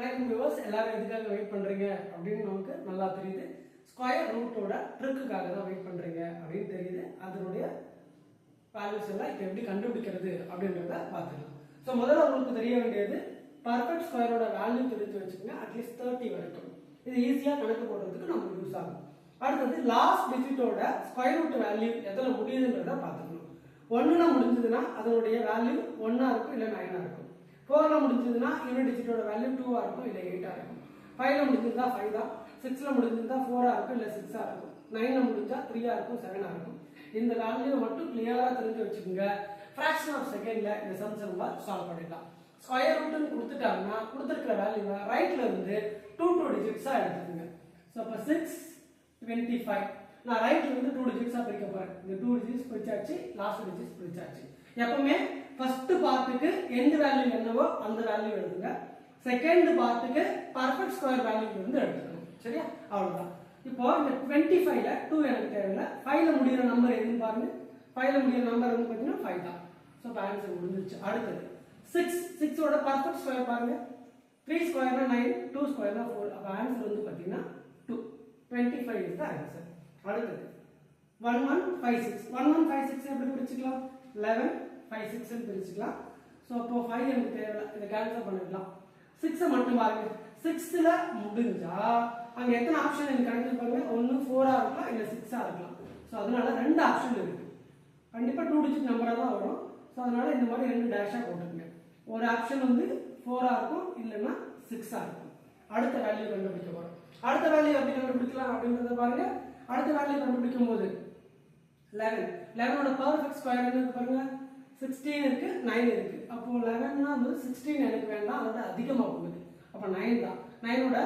வணக்கம் வியூவர்ஸ் எல்லாரும் எதுக்காக வெயிட் பண்றீங்க? அப்படின்னு நமக்கு நல்லா தெரியுது. ஸ்கொயர் ரூட்டோட ட்ரிக்குக்காக தான் வெயிட் பண்றீங்க அப்படின்னு தெரியுது. அதனுடைய வேல்யூஸ் எல்லாம் இப்போ எப்படி கண்டுபிடிக்கிறது அப்படின்றத பார்த்துக்கலாம். ஸோ முதல்ல உங்களுக்கு தெரிய வேண்டியது பர்ஃபெக்ட் ஸ்கொயரோட வேல்யூ தெரிஞ்சு வச்சுக்கோங்க. அட்லீஸ்ட் தேர்ட்டி வரைக்கும். இது ஈஸியாக கணக்கு போடுறதுக்கு நமக்கு யூஸ் ஆகும். அடுத்தது லாஸ்ட் டிஜிட்டோட ஸ்கொயர் ரூட் வேல்யூ எத்தனை முடியுதுன்றத பார்த்துக்கணும் ஒன்றுனா முடிஞ்சதுன்னா அதனுடைய வேல்யூ ஒன்றா இருக்கும் இல்லை ஃபோரில் முடிஞ்சதுன்னா யூனிட் டிஜிட்டோட வேல்யூ டூவாக இருக்கும் இல்லை எயிட்டாக இருக்கும் ஃபைவ்ல முடிஞ்சிருந்தா ஃபைவ் தான். சிக்ஸில் முடிஞ்சிருந்தா ஃபோராக இருக்கும் இல்லை சிக்ஸாக இருக்கும் நைனில் முடிஞ்சா த்ரீயாக இருக்கும் செவனாக இருக்கும் இந்த வேல்யூ மட்டும் கிளியராக தெரிஞ்சு வச்சுக்கோங்க. ஃப்ராக்ஷன் ஆஃப் செகண்ட்ல இந்த சம்ஸ் நம்ம சால்வ் பண்ணிடலாம் ஸ்கொயர் ரூட்னு கொடுத்துட்டாங்கன்னா கொடுத்துருக்கிற வேல்யூவை ரைட்ல இருந்து டூ டூ டிஜிட்ஸாக எடுத்துக்கோங்க. ஸோ அப்போ சிக்ஸ் டுவெண்ட்டி ஃபைவ் நான் ரைட்ல இருந்து டூ டிஜிட்ஸா பிரிக்க போறேன். இந்த டூ டிஜிட்ஸ் பிரிச்சாச்சு லாஸ்ட் டிஜிட்ஸ் பிரிச்சாச்சு. எப்பவுமே ஃபர்ஸ்ட் பார்ட்டுக்கு எந்த வேல்யூ என்னவோ அந்த வேல்யூ எழுதுங்க. செகண்ட் பார்ட்டுக்கு பர்ஃபெக்ட் ஸ்கொயர் வேல்யூ இருந்து எடுத்துக்கணும். சரியா? அவ்வளவுதான். இப்போ இந்த டுவெண்ட்டி ஃபைவ்ல டூ எனக்கு தேவையில்ல. ஃபைவ்ல முடிகிற நம்பர் எதுன்னு பாருங்க. ஃபைவ்ல முடியிற நம்பர் வந்து பார்த்தீங்கன்னா ஃபைவ் தான். ஸோ இப்போ ஆன்சர் முடிஞ்சிருச்சு. அடுத்தது. சிக்ஸ் சிக்ஸோட பர்ஃபெக்ட் ஸ்கொயர் பாருங்க. த்ரீ ஸ்கொயர்னா நைன் டூ ஸ்கொயர்னா ஃபோர் அப்போ ஆன்சர் வந்து பார்த்தீங்கன்னா two twenty five is the answer அடுத்தது. One one five six one one five six எப்படி பிரிச்சுக்கலாம்? லெவன் ஃபைவ் சிக்ஸ் பிரிச்சுக்கலாம். ஸோ அப்போ ஃபைவ் எனக்கு தேவையில்லை. இதை கேன்சல் பண்ணிக்கலாம் சிக்ஸை மட்டும் பாருங்க. சிக்ஸ்த்தில் முடிஞ்சா அங்கே எத்தனை ஆப்ஷன் எனக்கு கணக்கில் பாருங்க. ஒன்று ஃபோராக இருக்கலாம். இல்லை சிக்ஸாக இருக்கலாம். ஸோ அதனால ரெண்டு ஆப்ஷன் இருக்கு. கண்டிப்பாக டூ டிஜிட் நம்பராக தான் வரும். ஸோ அதனால இந்த மாதிரி ரெண்டு டேஷாக போட்டுருங்க ஒரு ஆப்ஷன் வந்து ஃபோராக இருக்கும். இல்லைன்னா சிக்ஸாக இருக்கும். அடுத்த வேல்யூ கண்டுபிடிக்க போகிறோம் அடுத்த வேல்யூ எப்படி கண்டுபிடிக்கலாம் அப்படின்றத பாருங்க. அடுத்த வேல்யூ கண்டுபிடிக்கும் போது லெவன் லெவனோட பர்ஃபெக்ட் ஸ்கொயர் என்ன இருக்கு பாருங்க. சிக்ஸ்டீன் இருக்கு நைன் இருக்கு. அப்போ லெவன்னா வந்து சிக்ஸ்டீன் எனக்கு வேண்டாம் அதோட அதிகமாக போகுது. அப்போ நைன் தான். நைனோட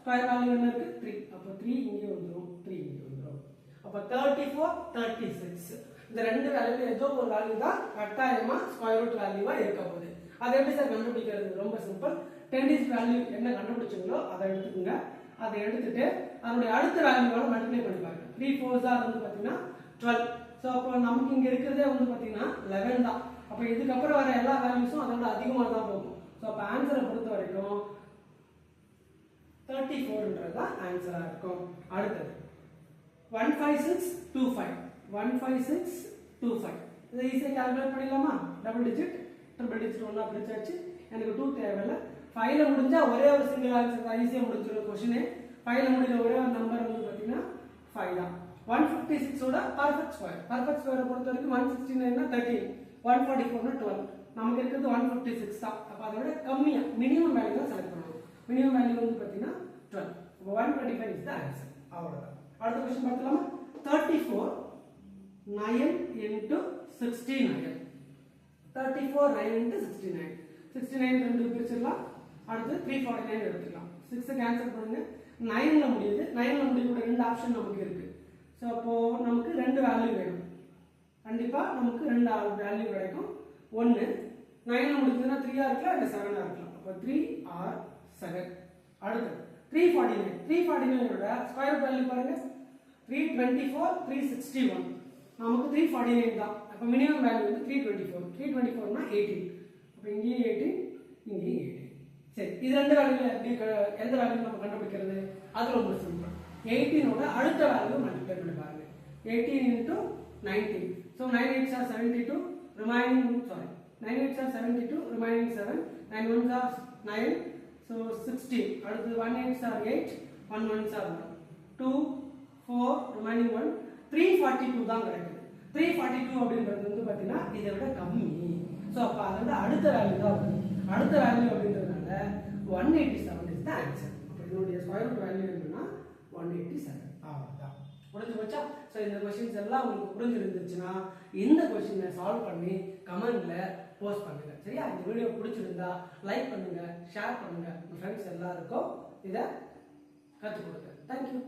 ஸ்கொயர் வேல்யூ என்ன இருக்கு? த்ரீ அப்போ த்ரீ இங்கே வந்துடும் த்ரீ இங்கே வந்துடும் அப்போ தேர்ட்டி ஃபோர் தேர்ட்டி சிக்ஸ் இந்த ரெண்டு வேல்யூ ஏதோ ஒரு வேல்யூ தான் கட்டாயமா ஸ்கொயர் ரூட் வேல்யூவா இருக்க போகுது. அதை எப்படி சார் கண்டுபிடிக்கிறது? ரொம்ப சிம்பிள் டென் இஸ் வேல்யூ என்ன கண்டுபிடிச்சிங்களோ அதை எடுத்துக்கோங்க. அதை எடுத்துட்டு அதனுடைய அடுத்த வேல்யூவோட மல்டிப்ளை பண்ணி பாருங்க. த்ரீ ஃபோர்ஸாக வந்து பார்த்தீங்கன்னா டுவெல் ஸோ அப்போ நமக்கு இங்கே இருக்கிறதே வந்து பார்த்தீங்கன்னா லெவன் தான். அப்போ இதுக்கப்புறம் வர எல்லா வேல்யூஸும் அதோட அதிகமாக தான் போகும். ஸோ அப்போ ஆன்சரை பொறுத்த வரைக்கும் தேர்ட்டி ஃபோர்ன்றது தான் ஆன்சராக இருக்கும். அடுத்தது one five six two five one five six two five இதை ஈஸியாக கால்குலேட் பண்ணிடலாமா? டபுள் டிஜிட் ட்ரிபிள் டிஜிட் ஒன்றா பிரிச்சாச்சு. எனக்கு டூ தேவையில்லை. ஃபைவ்ல முடிஞ்சா ஒரே ஒரு சிங்கிள் ஆன்சர் தான் ஈஸியாக முடிஞ்சிடும் கொஷினே ஃபைவ்ல முடிஞ்ச ஒரே ஒரு நம்பர் வந்து பார்த்தீங்கன்னா ஃபைவ் தான். ஒன் ஃபிஃப்டி சிக்ஸோட பர்ஃபெக்ட் ஸ்கொயர் பர்ஃபெக்ட் ஸ்கொயரை பொறுத்த வரைக்கும் ஒன் சிக்ஸ்டி நைன்னா தேர்ட்டின் ஒன் ஃபார்ட்டி ஃபோர்னா டுவெல் நமக்கு இருக்கிறது ஒன் ஃபிஃப்டி சிக்ஸ் தான். அப்போ அதோட கம்மியாக மினிமம் வேல்யூ தான் செலக்ட் பண்ணுவோம் மினிமம் வேல்யூ வந்து பார்த்தீங்கன்னா டுவெல் அப்போ one twenty five is the answer அவ்வளோதான் அடுத்த கொஸ்டின் பார்க்கலாமா? Thirty four nine into sixty nine thirty four nine into sixty nine sixty nine ரெண்டு பிரிச்சிடலாம். அடுத்து த்ரீ ஃபார்ட்டி நைன் எடுத்துக்கலாம் சிக்ஸை கேன்சல் பண்ணுங்க. நைனில் முடியுது. நைனில் முடியக்கூடிய ரெண்டு ஆப்ஷன் நமக்கு இருக்கு. ஸோ அப்போ நமக்கு ரெண்டு வேல்யூ வேணும். கண்டிப்பாக நமக்கு ரெண்டு வேல்யூ கிடைக்கும். ஒன்று நைனில் முடிஞ்சதுன்னா த்ரீயாக இருக்கலாம் இல்லை செவனாக இருக்கலாம். அப்போ த்ரீ ஆர் செவன் அடுத்து three forty nine three forty நைனோட square value பாருங்க. Three twenty four three sixty one நமக்கு த்ரீ ஃபார்ட்டி நைன் தான். அப்போ மினிமம் வேல்யூ வந்து three twenty four three twenty ஃபோர்னா eighteen அப்போ இங்கேயும் எயிட்டீன் இங்கேயும் எயிட்டீன் இது ரெண்டு வேல்யூ எப்படி க- எந்த வேல்யூ நம்ம கண்டுபிடிக்கிறது? அது ரொம்ப சிம்பிள் எயிட்டீனோட அடுத்த வேல்யூ மல்டிப்ளை பண்ணி பாருங்க eighteen into nineteen so nine eights are seventy two remaining sorry nine eights are seventy two remaining seven nine ones are nine so sixteen அடுத்து one eight are eight one one are one two four remaining one three forty two தான் கிடைக்குது. Three forty two அப்படின்றது வந்து பார்த்தீங்கன்னா இதை விட கம்மி. So அப்போ அதை விட அடுத்த வேல்யூ தான். வருது அடுத்த வேல்யூ அப்படின்றதுனால one eighty seven is the answer அப்போ இதனுடைய ஸ்கொயர் ரூட் வேல்யூ என்னன்னா ஒன் எயிட்டி செவன் அவ்வளோதான் புரிஞ்சு போச்சா? ஸோ இந்த கொஷின்ஸ் எல்லாம் உங்களுக்கு புரிஞ்சிருந்துச்சுன்னா இந்த கொஷினை சால்வ் பண்ணி கமெண்ட்ல போஸ்ட் பண்ணுங்க. சரியா? இந்த வீடியோ பிடிச்சிருந்தா லைக் பண்ணுங்க ஷேர் பண்ணுங்க. உங்க ஃப்ரெண்ட்ஸ் எல்லாருக்கும் இதை கற்றுக் கொடுங்க. தேங்க்யூ